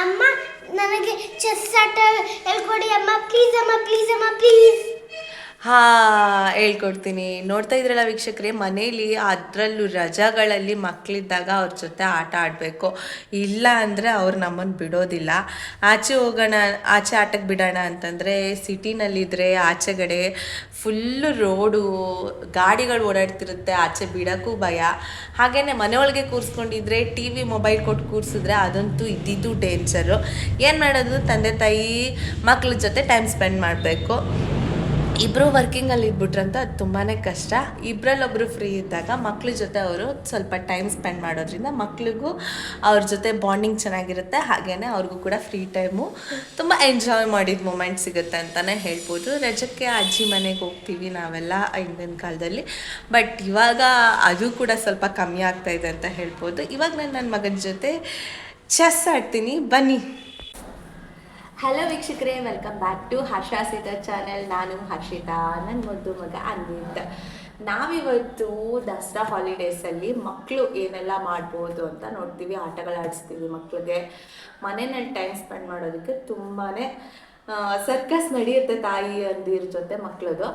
ಅಮ್ಮ ನನಗೆ ಚೆಸ್ ಆಟ ಹೇಳ್ಕೊಡಿ ಅಮ್ಮ. ಪ್ಲೀಸ್ ಅಮ್ಮ ಪ್ಲೀಸ್ ಅಮ್ಮ ಪ್ಲೀಸ್ ಹಾ, ಹೇಳ್ಕೊಡ್ತೀನಿ. ನೋಡ್ತಾ ಇದ್ರಲ್ಲ ವೀಕ್ಷಕರೇ, ಮನೇಲಿ ಅದರಲ್ಲೂ ರಜಾಗಳಲ್ಲಿ ಮಕ್ಕಳಿದ್ದಾಗ ಅವ್ರ ಜೊತೆ ಆಟ ಆಡಬೇಕು. ಇಲ್ಲ ಅಂದರೆ ಅವ್ರು ನಮ್ಮನ್ನು ಬಿಡೋದಿಲ್ಲ. ಆಚೆ ಹೋಗೋಣ, ಆಚೆ ಆಟಕ್ಕೆ ಬಿಡೋಣ ಅಂತಂದರೆ ಸಿಟಿನಲ್ಲಿದ್ದರೆ ಆಚೆಗಡೆ ಫುಲ್ಲು ರೋಡು, ಗಾಡಿಗಳು ಓಡಾಡ್ತಿರುತ್ತೆ, ಆಚೆ ಬಿಡೋಕ್ಕೂ ಭಯ. ಹಾಗೆಯೇ ಮನೆಯೊಳಗೆ ಕೂರಿಸ್ಕೊಂಡಿದ್ರೆ, ಟಿ ವಿ, ಮೊಬೈಲ್ ಕೊಟ್ಟು ಕೂರಿಸಿದ್ರೆ ಅದಂತೂ ಇದ್ದಿದ್ದು ಡೇಂಜರು. ಏನು ಮಾಡೋದು? ತಂದೆ ತಾಯಿ ಮಕ್ಕಳ ಜೊತೆ ಟೈಮ್ ಸ್ಪೆಂಡ್ ಮಾಡಬೇಕು. ಇಬ್ಬರು ವರ್ಕಿಂಗಲ್ಲಿ ಇದ್ಬಿಟ್ರಂತ ಅದು ತುಂಬಾ ಕಷ್ಟ. ಇಬ್ಬರಲ್ಲೊಬ್ಬರು ಫ್ರೀ ಇದ್ದಾಗ ಮಕ್ಳ ಜೊತೆ ಅವರು ಸ್ವಲ್ಪ ಟೈಮ್ ಸ್ಪೆಂಡ್ ಮಾಡೋದ್ರಿಂದ ಮಕ್ಳಿಗೂ ಅವ್ರ ಜೊತೆ ಬಾಂಡಿಂಗ್ ಚೆನ್ನಾಗಿರುತ್ತೆ. ಹಾಗೇನೆ ಅವ್ರಿಗೂ ಕೂಡ ಫ್ರೀ ಟೈಮು ತುಂಬ ಎಂಜಾಯ್ ಮಾಡಿದ ಮೂಮೆಂಟ್ ಸಿಗುತ್ತೆ ಅಂತಲೇ ಹೇಳ್ಬೋದು. ರಜಕ್ಕೆ ಅಜ್ಜಿ ಮನೆಗೆ ಹೋಗ್ತೀವಿ ನಾವೆಲ್ಲ ಹಿಂದಿನ ಕಾಲದಲ್ಲಿ. ಬಟ್ ಇವಾಗ ಅದು ಕೂಡ ಸ್ವಲ್ಪ ಕಮ್ಮಿ ಆಗ್ತಾ ಇದೆ ಅಂತ ಹೇಳ್ಬೋದು. ಇವಾಗ ನಾನು ನನ್ನ ಮಗನ ಜೊತೆ ಚೆಸ್ ಆಡ್ತೀನಿ. ಬನ್ನಿ. ಹಲೋ ವೀಕ್ಷಕರೇ. Welcome back to Harshasita Seetha channel ನಾನು ಹರ್ಷಿತಾ. ನನ್ನ ಮುದ್ದು ಮಗ ಅನ್ವಿತ್. ನಾವಿವತ್ತು ದಸರಾ ಹಾಲಿಡೇಸಲ್ಲಿ ಮಕ್ಕಳು ಏನೆಲ್ಲ ಮಾಡ್ಬೋದು ಅಂತ ನೋಡ್ತೀವಿ ಆಟಗಳಾಡಿಸ್ತೀವಿ ಮಕ್ಕಳಿಗೆ ಮನೆಯಲ್ಲಿ ಟೈಮ್ ಸ್ಪೆಂಡ್ ಮಾಡೋದಕ್ಕೆ ತುಂಬಾ ಸರ್ಕಸ್ ನಡೆಯುತ್ತೆ ತಾಯಿ ಅಂದಿರ ಜೊತೆ ಮಕ್ಕಳದು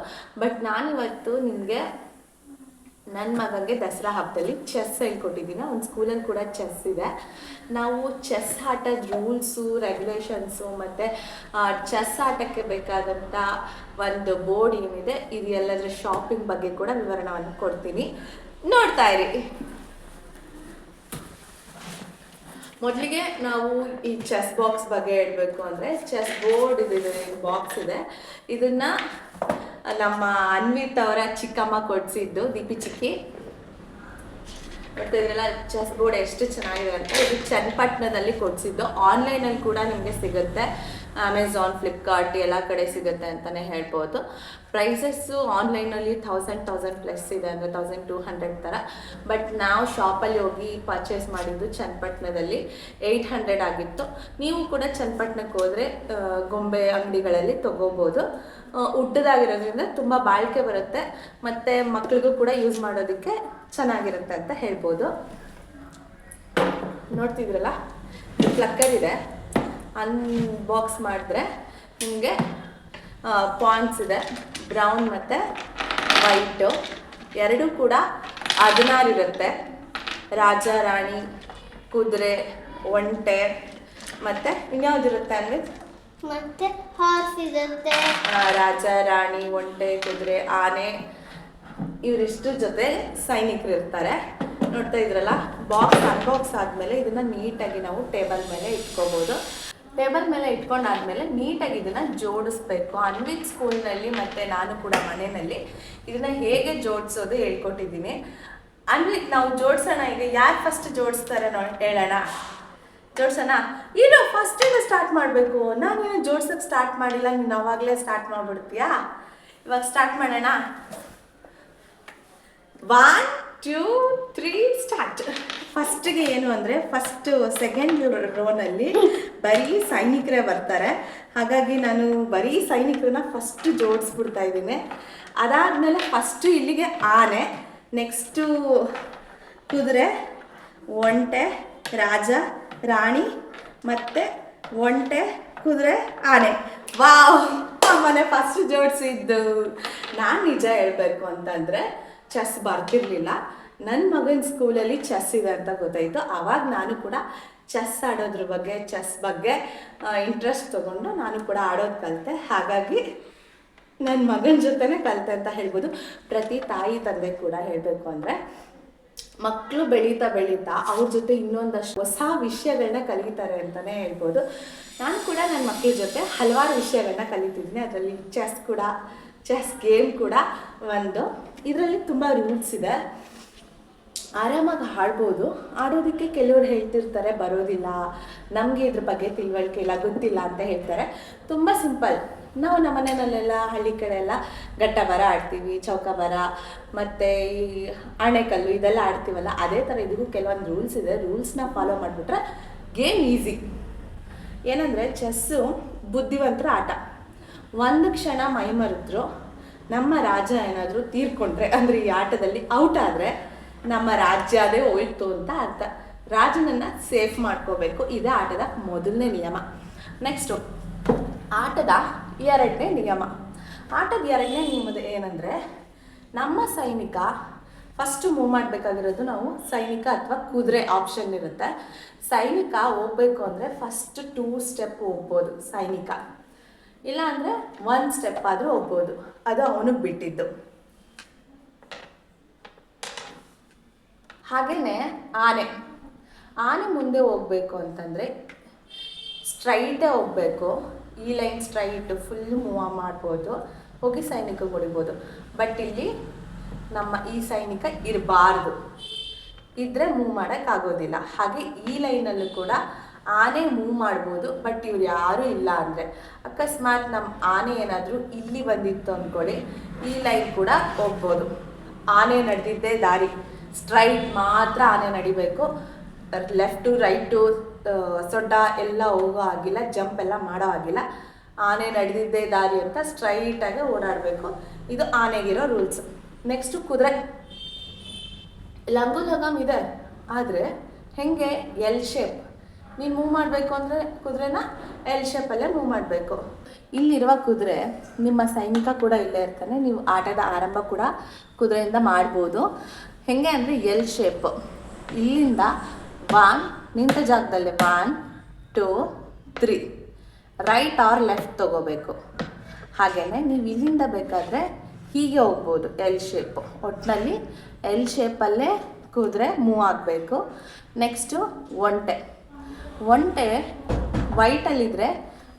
ಬಟ್ ನಾನಿವತ್ತು ನಿಮಗೆ ನನ್ನ ಮಗನಿಗೆ ದಸರಾ ಹಬ್ಬದಲ್ಲಿ ಚೆಸ್ ಹೇಳ್ಕೊಟ್ಟಿದ್ದೀನಿ ಒಂದು ಸ್ಕೂಲಲ್ಲಿ ಕೂಡ ಚೆಸ್ ಇದೆ. ನಾವು ಚೆಸ್ ಆಟದ ರೂಲ್ಸು ರೆಗ್ಯುಲೇಷನ್ಸು ಮತ್ತು ಚೆಸ್ ಆಟಕ್ಕೆ ಬೇಕಾದಂಥ ಒಂದು ಬೋರ್ಡ್ ಏನಿದೆ, ಇದು ಎಲ್ಲದರ ಶಾಪಿಂಗ್ ಬಗ್ಗೆ ಕೂಡ ವಿವರಣವನ್ನು ಕೊಡ್ತೀನಿ. ನೋಡ್ತಾ ಇರಿ. ಮೊದಲಿಗೆ ನಾವು ಈ ಚೆಸ್ ಬಾಕ್ಸ್ ಬಗ್ಗೆ ಹೇಳಬೇಕು ಅಂದರೆ ಚೆಸ್ ಬೋರ್ಡ್ ಇದೆ ಬಾಕ್ಸ್ ಇದೆ. ಇದನ್ನ ನಮ್ಮ ಅನ್ವಿತ್ ಅವರ ಚಿಕ್ಕಮ್ಮ ಕೊಡಿಸಿದ್ದು, ದೀಪಿ ಚಿಕ್ಕಿ. ಮತ್ತೆ ಇದೆಲ್ಲ ಚೆಸ್ ಬೋರ್ಡ್ ಎಷ್ಟು ಚೆನ್ನಾಗಿದೆ ಅಂತ ಇದು ಚನ್ನಪಟ್ಟಣದಲ್ಲಿ ಕೊಡಿಸಿದ್ದು. ಆನ್ಲೈನಲ್ಲಿ ಕೂಡ ನಿಮಗೆ ಸಿಗುತ್ತೆ. ಅಮೆಝಾನ್ ಫ್ಲಿಪ್ಕಾರ್ಟ್ ಎಲ್ಲ ಕಡೆ ಸಿಗುತ್ತೆ ಅಂತಲೇ ಹೇಳ್ಬೋದು. ಪ್ರೈಸಸ್ಸು ಆನ್ಲೈನಲ್ಲಿ ಥೌಸಂಡ್ ಥೌಸಂಡ್ ಪ್ಲಸ್ ಇದೆ ಅಂದರೆ ಥೌಸಂಡ್ ಟೂ ಹಂಡ್ರೆಡ್ ಥರ ಬಟ್ ನಾವು ಶಾಪಲ್ಲಿ ಹೋಗಿ ಪರ್ಚೇಸ್ ಮಾಡಿದ್ದು ಚನ್ನಪಟ್ಟಣದಲ್ಲಿ ಏಯ್ಟ್ ಹಂಡ್ರೆಡ್ ಆಗಿತ್ತು. ನೀವು ಕೂಡ ಚನ್ನಪಟ್ಟಣಕ್ಕೆ ಹೋದರೆ ಗೊಂಬೆ ಅಂಗಡಿಗಳಲ್ಲಿ ತೊಗೋಬೋದು. ಉಡ್ಡದಾಗಿರೋದ್ರಿಂದ ತುಂಬ ಬಾಳಿಕೆ ಬರುತ್ತೆ. ಮತ್ತು ಮಕ್ಳಿಗೂ ಕೂಡ ಯೂಸ್ ಮಾಡೋದಕ್ಕೆ ಚೆನ್ನಾಗಿರುತ್ತೆ ಅಂತ ಹೇಳ್ಬೋದು. ನೋಡ್ತಿದ್ರಲ್ಲ? ಪ್ಲಕ್ಕರ್ ಇದೆ. ಅನ್ಬಾಕ್ಸ್ ಮಾಡಿದ್ರೆ ನಿಮಗೆ ಪಾಯಿಂಟ್ಸ್ ಇದೆ. ಬ್ರೌನ್ ಮತ್ತು ವೈಟು ಎರಡೂ ಕೂಡ ಹದಿನಾರು ಇರುತ್ತೆ. ರಾಜ ರಾಣಿ ಕುದುರೆ ಒಂಟೆ ಮತ್ತು ಇನ್ಯಾವುದಿರುತ್ತೆ ಅಂದರೆ ಮತ್ತೆ ಹಾರ್ಸ್ ಇರುತ್ತೆ. ರಾಜ ರಾಣಿ ಒಂಟೆ ಕುದುರೆ ಆನೆ ಇವರಿಷ್ಟು ಜೊತೆ ಸೈನಿಕರು ಇರ್ತಾರೆ. ನೋಡ್ತಾ ಇದ್ರಲ್ಲ ಬಾಕ್ಸ್ ಅನ್ಬಾಕ್ಸ್ ಆದಮೇಲೆ ಇದನ್ನು ನೀಟಾಗಿ ನಾವು ಟೇಬಲ್ ಮೇಲೆ ಇಟ್ಕೋಬೋದು. ಟೇಬಲ್ ಮೇಲೆ ಇಟ್ಕೊಂಡಾದ್ಮೇಲೆ ನೀಟಾಗಿ ಇದನ್ನ ಜೋಡಿಸ್ಬೇಕು. ಅನ್ವಿತ್ ಸ್ಕೂಲ್ನಲ್ಲಿ ಮತ್ತೆ ನಾನು ಕೂಡ ಮನೆಯಲ್ಲಿ ಇದನ್ನ ಹೇಗೆ ಜೋಡಿಸೋದು ಹೇಳ್ಕೊಟ್ಟಿದ್ದೀನಿ. ಅನ್ವಿತ್, ನಾವು ಜೋಡಿಸೋಣ, ಈಗ ಯಾರು ಫಸ್ಟ್ ಜೋಡಿಸ್ತಾರೆ ನೋಡಿ, ಹೇಳೋಣ. ಜೋಡ್ಸೋಣ? ಫಸ್ಟ್ ಫಸ್ಟಿಂದ ಸ್ಟಾರ್ಟ್ ಮಾಡಬೇಕು. ನಾನೇನು ಜೋಡ್ಸೋಕ್ಕೆ ಸ್ಟಾರ್ಟ್ ಮಾಡಿಲ್ಲ, ನೀನು ಅವಾಗಲೇ ಸ್ಟಾರ್ಟ್ ಮಾಡಿಬಿಡ್ತೀಯಾ? ಇವಾಗ ಸ್ಟಾರ್ಟ್ ಮಾಡೋಣ. ಒನ್ ಟೂ ತ್ರೀ ಸ್ಟಾರ್ಟ್ ಫಸ್ಟ್ಗೆ ಏನು ಅಂದರೆ ಫಸ್ಟ್ ಸೆಕೆಂಡ್ ರೋನಲ್ಲಿ ಬರೀ ಸೈನಿಕರೇ ಬರ್ತಾರೆ. ಹಾಗಾಗಿ ನಾನು ಬರೀ ಸೈನಿಕರನ್ನ ಫಸ್ಟ್ ಜೋಡಿಸ್ಬಿಡ್ತಾ ಇದ್ದೀನಿ. ಅದಾದಮೇಲೆ ಫಸ್ಟು ಇಲ್ಲಿಗೆ ಆನೆ ನೆಕ್ಸ್ಟು ಕುದುರೆ, ಒಂಟೆ, ರಾಜ, ರಾಣಿ, ಮತ್ತು ಒಂಟೆ, ಕುದುರೆ, ಆನೆ. ವಾವ್ ಮನೆ ಫಸ್ಟ್ ಜೋಡಿಸಿದ್ದು. ನಾನು ನಿಜ ಹೇಳಬೇಕು ಅಂತಂದರೆ ಚೆಸ್ ಬರ್ತಿರ್ಲಿಲ್ಲ ನನ್ನ ಮಗನ ಸ್ಕೂಲಲ್ಲಿ ಚೆಸ್ ಇದೆ ಅಂತ ಗೊತ್ತಾಯಿತು. ಆವಾಗ ನಾನು ಕೂಡ ಚೆಸ್ ಆಡೋದ್ರ ಬಗ್ಗೆ, ಚೆಸ್ ಬಗ್ಗೆ ಇಂಟ್ರೆಸ್ಟ್ ತಗೊಂಡು ನಾನು ಕೂಡ ಆಡೋದು ಕಲಿತೆ. ಹಾಗಾಗಿ ನನ್ನ ಮಗನ ಜೊತೆನೇ ಕಲಿತೆ ಅಂತ ಹೇಳ್ಬೋದು. ಪ್ರತಿ ತಾಯಿ ತಂದೆ ಕೂಡ ಹೇಳಬೇಕು ಅಂದರೆ ಮಕ್ಕಳು ಬೆಳೀತಾ ಬೆಳೀತಾ ಅವ್ರ ಜೊತೆ ಇನ್ನೊಂದಷ್ಟು ಹೊಸ ವಿಷಯಗಳನ್ನ ಕಲಿತಾರೆ ಅಂತಲೇ ಹೇಳ್ಬೋದು. ನಾನು ಕೂಡ ನನ್ನ ಮಕ್ಕಳ ಜೊತೆ ಹಲವಾರು ವಿಷಯಗಳನ್ನ ಕಲಿತಿದ್ದೀನಿ ಅದರಲ್ಲಿ ಚೆಸ್ ಕೂಡ ಚೆಸ್ ಗೇಮ್ ಕೂಡ ಒಂದು. ಇದರಲ್ಲಿ ತುಂಬ ರೂಲ್ಸ್ ಇದೆ. ಆರಾಮಾಗಿ ಆಡ್ಬೋದು. ಆಡೋದಕ್ಕೆ ಕೆಲವರು ಹೇಳ್ತಿರ್ತಾರೆ, ಬರೋದಿಲ್ಲ. ನಮಗೆ ಇದ್ರ ಬಗ್ಗೆ ತಿಳುವಳಿಕೆ ಇಲ್ಲ, ಗೊತ್ತಿಲ್ಲ ಅಂತ ಹೇಳ್ತಾರೆ. ತುಂಬ ಸಿಂಪಲ್ ನಾವು ನಮ್ಮ ಮನೆಯಲ್ಲೆಲ್ಲ, ಹಳ್ಳಿ ಕಡೆ ಎಲ್ಲ ಗಟ್ಟ ಬರ ಆಡ್ತೀವಿ, ಚೌಕ ಬರ ಮತ್ತು ಈ ಆಣೆಕಲ್ಲು ಇದೆಲ್ಲ ಆಡ್ತೀವಲ್ಲ, ಅದೇ ಥರ ಇದಕ್ಕೂ ಕೆಲವೊಂದು ರೂಲ್ಸ್ ಇದೆ. ರೂಲ್ಸ್ನ ಫಾಲೋ ಮಾಡಿಬಿಟ್ರೆ ಗೇಮ್ ಈಸಿ ಏನಂದರೆ ಚೆಸ್ಸು ಬುದ್ಧಿವಂತರ ಆಟ. ಒಂದು ಕ್ಷಣ ಮೈ ಮರೆತರು ನಮ್ಮ ರಾಜ ಏನಾದರೂ ತೀರ್ಕೊಂಡ್ರೆ, ಅಂದರೆ ಈ ಆಟದಲ್ಲಿ ಔಟ್ ಆದರೆ ನಮ್ಮ ರಾಜ್ಯ ಅದೇ ಹೋಯ್ತು ಅಂತ ಅರ್ಥ. ರಾಜನನ್ನು ಸೇಫ್ ಮಾಡ್ಕೋಬೇಕು. ಇದೇ ಆಟದ ಮೊದಲನೇ ನಿಯಮ. ನೆಕ್ಸ್ಟು ಆಟದ ಎರಡನೇ ನಿಯಮ. ಆಟದ ಎರಡನೇ ನಿಯಮದ ಏನಂದರೆ, ನಮ್ಮ ಸೈನಿಕ ಫಸ್ಟು ಮೂವ್ ಮಾಡಬೇಕಾಗಿರೋದು ನಾವು ಸೈನಿಕ ಅಥವಾ ಕುದುರೆ ಆಪ್ಷನ್ ಇರುತ್ತೆ. ಸೈನಿಕ ಹೋಗ್ಬೇಕು ಅಂದರೆ ಫಸ್ಟ್ ಟೂ ಸ್ಟೆಪ್ ಹೋಗ್ಬೋದು ಸೈನಿಕ. ಇಲ್ಲ ಅಂದರೆ ಒನ್ ಸ್ಟೆಪ್ ಆದರೂ ಹೋಗ್ಬೋದು. ಅದು ಅವನಿಗೆ ಬಿಟ್ಟಿದ್ದು. ಹಾಗೆಯೇ ಆನೆ. ಆನೆ ಮುಂದೆ ಹೋಗಬೇಕು ಅಂತಂದರೆ ಸ್ಟ್ರೈಟೇ ಹೋಗಬೇಕು. ಈ ಲೈನ್ ಸ್ಟ್ರೈಟ್ ಫುಲ್ ಮೂವ್ ಮಾಡ್ಬೋದು. ಹೋಗಿ ಸೈನಿಕ ಹೊಡಿಬೋದು ಬಟ್ ಇಲ್ಲಿ ನಮ್ಮ ಈ ಸೈನಿಕ ಇರಬಾರ್ದು. ಇದ್ರೆ ಮೂವ್ ಮಾಡೋಕ್ಕಾಗೋದಿಲ್ಲ ಹಾಗೆ ಈ ಲೈನಲ್ಲೂ ಕೂಡ ಆನೆ ಮೂವ್ ಮಾಡ್ಬೋದು, ಬಟ್ ಇವ್ರು ಯಾರೂ ಇಲ್ಲ ಅಂದರೆ. ಅಕಸ್ಮಾತ್ ನಮ್ಮ ಆನೆ ಏನಾದರೂ ಇಲ್ಲಿ ಬಂದಿತ್ತು ಅಂದ್ಕೊಳ್ಳಿ ಈ ಲೈನ್ ಕೂಡ ಹೋಗ್ಬೋದು. ಆನೆ ನಡೆದಿದ್ದೇ ದಾರಿ. ಸ್ಟ್ರೈಟ್ ಮಾತ್ರ ಆನೆ ನಡಿಬೇಕು. ಲೆಫ್ಟು, ರೈಟು ಸೊಡ್ಡ ಎಲ್ಲ ಹೋಗೋ ಆಗಿಲ್ಲ ಜಂಪ್ ಎಲ್ಲ ಮಾಡೋ ಆಗಿಲ್ಲ ಆನೆ ನಡೆದಿದ್ದೇ ದಾರಿ ಅಂತ ಸ್ಟ್ರೈಟಾಗಿ ಓಡಾಡಬೇಕು. ಇದು ಆನೆಗಿರೋ ರೂಲ್ಸ್. ನೆಕ್ಸ್ಟು ಕುದುರೆ. ಲಂಗು ಲಗಮ್ ಇದೆ, ಆದರೆ ಹೆಂಗೆ ಎಲ್ ಶೇಪ್? ನೀನು ಮೂವ್ ಮಾಡಬೇಕು ಅಂದರೆ ಕುದುರೆನ ಎಲ್ ಶೇಪಲ್ಲೇ ಮೂವ್ ಮಾಡಬೇಕು. ಇಲ್ಲಿರುವ ಕುದುರೆ ನಿಮ್ಮ ಸೈನಿಕ ಕೂಡ ಇಲ್ಲೇ ಇರ್ತಾನೆ, ನೀವು ಆಟದ ಆರಂಭ ಕೂಡ ಕುದುರೆಯಿಂದ ಮಾಡ್ಬೋದು. ಹೆಂಗೆ ಅಂದರೆ ಎಲ್ ಶೇಪ್ ಇಲ್ಲಿಂದ ವಾನ್ ನಿಂತ ಜಾಗದಲ್ಲೇ one two three right or left ತಗೋಬೇಕು. ಹಾಗೆಯೇ ನೀವು ಇಲ್ಲಿಂದ ಬೇಕಾದರೆ ಹೀಗೆ ಹೋಗ್ಬೋದು ಎಲ್ ಶೇಪ್ ಒಟ್ಟಿನಲ್ಲಿ ಎಲ್ ಶೇಪಲ್ಲೇ ಕುದುರೆ ಮೂವ್ ಆಗಬೇಕು. ನೆಕ್ಸ್ಟು ಒಂಟೆ ಒಂಟೆ ವೈಟಲ್ಲಿದ್ದರೆ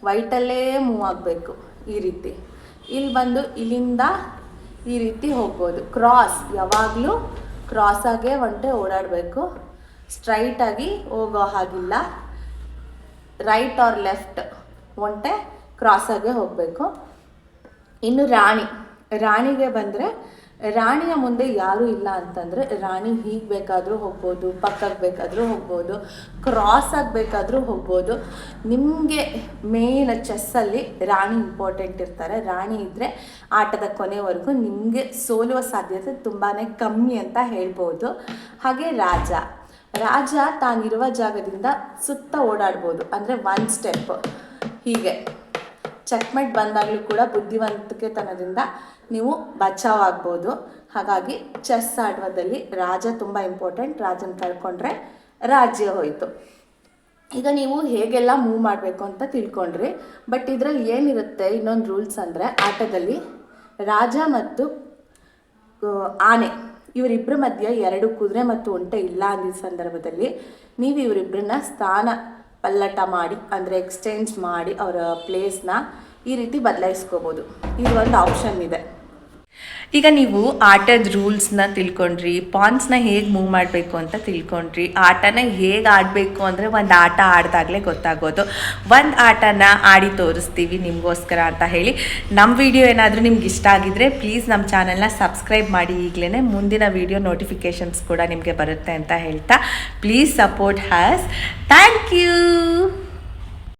ವೈಟಲ್ಲೇ ಮೂವ್ ಆಗಬೇಕು ಈ ರೀತಿ. ಇಲ್ಲಿ ಬಂದು ಇಲ್ಲಿಂದ ಈ ರೀತಿ ಹೋಗ್ಬೋದು. ಕ್ರಾಸ್ ಯಾವಾಗಲೂ ಕ್ರಾಸಾಗೇ ಒಂಟೆ ಓಡಾಡಬೇಕು. ಸ್ಟ್ರೈಟಾಗಿ ಹೋಗೋ ಹಾಗಿಲ್ಲ. ರೈಟ್ ಆರ್ ಲೆಫ್ಟ್ ಒಂಟೆ ಕ್ರಾಸಾಗೆ ಹೋಗಬೇಕು. ಇನ್ನು ರಾಣಿ, ರಾಣಿಗೆ ಬಂದರೆ ರಾಣಿಯ ಮುಂದೆ ಯಾರೂ ಇಲ್ಲ ಅಂತಂದರೆ ರಾಣಿ ಹೀಗೆ ಬೇಕಾದರೂ ಹೋಗ್ಬೋದು ಪಕ್ಕಕ್ಕೆ ಬೇಕಾದರೂ ಹೋಗ್ಬೋದು ಕ್ರಾಸ್ ಆಗಬೇಕಾದ್ರೂ ಹೋಗ್ಬೋದು. ನಿಮಗೆ ಮೇನ್ ಚೆಸ್ಸಲ್ಲಿ ರಾಣಿ ಇಂಪಾರ್ಟೆಂಟ್ ಇರ್ತಾರೆ. ರಾಣಿ ಇದ್ದರೆ ಆಟದ ಕೊನೆವರೆಗೂ ನಿಮಗೆ ಸೋಲುವ ಸಾಧ್ಯತೆ ತುಂಬಾ ಕಮ್ಮಿ ಅಂತ ಹೇಳ್ಬೋದು. ಹಾಗೆ ರಾಜ. ರಾಜ ತಾನಿರುವ ಜಾಗದಿಂದ ಸುತ್ತ ಓಡಾಡ್ಬೋದು. ಅಂದರೆ ಒನ್ ಸ್ಟೆಪ್ ಹೀಗೆ. ಚೆಕ್ಮೆಟ್ ಬಂದಾಗಲೂ ಕೂಡ ಬುದ್ಧಿವಂತಿಕೆತನದಿಂದ ನೀವು ಬಚಾವ್ ಆಗ್ಬೋದು ಹಾಗಾಗಿ ಚೆಸ್ ಆಡುವದಲ್ಲಿ ರಾಜ ತುಂಬ ಇಂಪಾರ್ಟೆಂಟ್ ರಾಜನ ಕಳ್ಕೊಂಡ್ರೆ ರಾಜ್ಯ ಹೋಯಿತು. ಈಗ ನೀವು ಹೇಗೆಲ್ಲ ಮೂವ್ ಮಾಡಬೇಕು ಅಂತ ತಿಳ್ಕೊಂಡ್ರಿ. ಬಟ್ ಇದರಲ್ಲಿ ಏನಿರುತ್ತೆ? ಇನ್ನೊಂದು ರೂಲ್ಸ್ ಅಂದರೆ ಆಟದಲ್ಲಿ ರಾಜ ಮತ್ತು ಆನೆ. ಇವರಿಬ್ಬರ ಮಧ್ಯೆ ಎರಡು ಕುದುರೆ ಮತ್ತು ಒಂಟೆ ಇಲ್ಲ ಅಂದಿದ್ದ ಸಂದರ್ಭದಲ್ಲಿ ನೀವು ಇವರಿಬ್ಬರನ್ನ ಸ್ಥಾನ ಪಲ್ಲಟ ಮಾಡಿ ಅಂದರೆ ಎಕ್ಸ್ಚೇಂಜ್ ಮಾಡಿ ಅವರ ಪ್ಲೇಸ್ನ ಈ ರೀತಿ ಬದಲಾಯಿಸ್ಕೋಬೋದು. ಇದು ಒಂದು ಆಪ್ಷನ್ ಇದೆ. ಈಗ ನೀವು ಆಟದ ರೂಲ್ಸ್ನ ತಿಳ್ಕೊಂಡ್ರಿ ಪಾನ್ಸ್ನ ಹೇಗೆ ಮೂವ್ ಮಾಡಬೇಕು ಅಂತ ತಿಳ್ಕೊಂಡ್ರಿ, ಆಟನ ಹೇಗೆ ಆಡಬೇಕು ಅಂದರೆ ಒಂದು ಆಟ ಆಡಿದಾಗಲೇ ಗೊತ್ತಾಗೋದು. ಒಂದು ಆಟನ ಆಡಿ ತೋರಿಸ್ತೀವಿ ನಿಮಗೋಸ್ಕರ ಅಂತ ಹೇಳಿ. ನಮ್ಮ ವಿಡಿಯೋ ಏನಾದರೂ ನಿಮ್ಗೆ ಇಷ್ಟ ಆಗಿದ್ರೆ ಪ್ಲೀಸ್ ನಮ್ಮ ಚಾನಲ್ನ ಸಬ್ಸ್ಕ್ರೈಬ್ ಮಾಡಿ ಈಗಲೇ ಮುಂದಿನ ವಿಡಿಯೋ ನೋಟಿಫಿಕೇಷನ್ಸ್ ಕೂಡ ನಿಮಗೆ ಬರುತ್ತೆ ಅಂತ ಹೇಳ್ತಾ. Please support us thank you.